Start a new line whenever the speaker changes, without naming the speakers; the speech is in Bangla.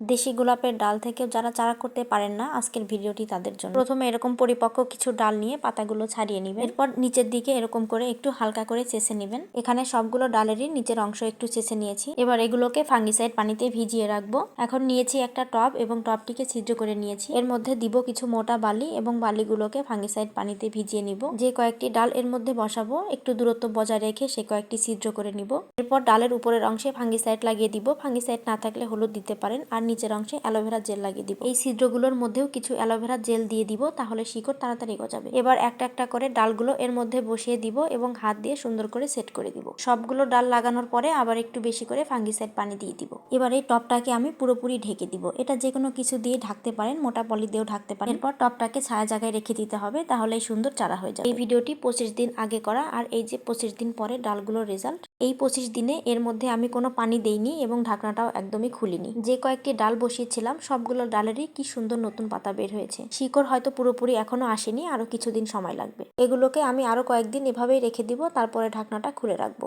দেশি গোলাপের ডাল থেকেও যারা চারা করতে পারেন না, আজকের ভিডিওটি তাদের জন্য। প্রথমে এরকম পরিপক্ক কিছু ডাল নিয়ে পাতাগুলো ছাড়িয়ে নেবেন। এরপর নিচের দিকে এরকম করে একটু হালকা করে চেঁচে নেবেন। এখানে সবগুলো ডালেরই নিচের অংশ একটু চেঁচে নিয়েছি। এবার এগুলোকে ফাঙ্গিসাইড পানিতে ভিজিয়ে রাখব। এখন নিয়েছি একটা টব এবং টবটিকে ছিদ্র করে নিয়েছি। এর মধ্যে দিব কিছু মোটা বালি এবং বালিগুলোকে ফাঙ্গিসাইড পানিতে ভিজিয়ে নিব। যে কয়েকটি ডাল এর মধ্যে বসাবো, একটু দূরত্ব বজায় রেখে সে কয়েকটি ছিদ্র করে নিব। এরপর ডালের উপরের অংশে ফাঙ্গিসাইড লাগিয়ে দিব। ফাঙ্গিসাইড না থাকলে হলুদ দিতে পারেন। আর নিচের অংশে অ্যালোভেরা জেল লাগিয়ে দিব। এই ছিদ্রগুলোর মধ্যেও কিছু অ্যালোভেরা জেল দিয়ে দিব, তাহলে শিকড় তাড়াতাড়ি গজাবে। এবার একটা একটা করে ডালগুলো এর মধ্যে বসিয়ে দিব এবং হাত দিয়ে সুন্দর করে সেট করে দিব। সবগুলো ডাল লাগানোর পরে আবার একটু বেশি করে ফাঙ্গিসাইড পানি দিয়ে দিব। এবার এই টপটাকে আমি পুরোপুরি ঢেকে দিব। এটা যে কোনো কিছু দিয়ে ঢাকতে পারেন, মোটা পলি দিয়েও ঢাকতে পারেন। এরপর টপটাকে ছায়া জায়গায় রেখে দিতে হবে, তাহলে সুন্দর চারা হয়ে যাবে। এই ভিডিওটি পঁচিশ দিন আগে করা, আর এই যে পঁচিশ দিন পরে ডালগুলোর রেজাল্ট, এই পঁচিশ দিনে এর মধ্যে আমি কোনো পানি দেইনি এবং ঢাকনাটাও একদমই খুলিনি। যে কয়েকটি ডাল বসিয়েছিলাম, সবগুলো ডালেরই কি সুন্দর নতুন পাতা বের হয়েছে। শিকড় হয়তো পুরোপুরি এখনও আসেনি, আরও কিছুদিন সময় লাগবে। এগুলোকে আমি আরও কয়েকদিন এভাবেই রেখে দিব, তারপরে ঢাকনাটা খুলে রাখব।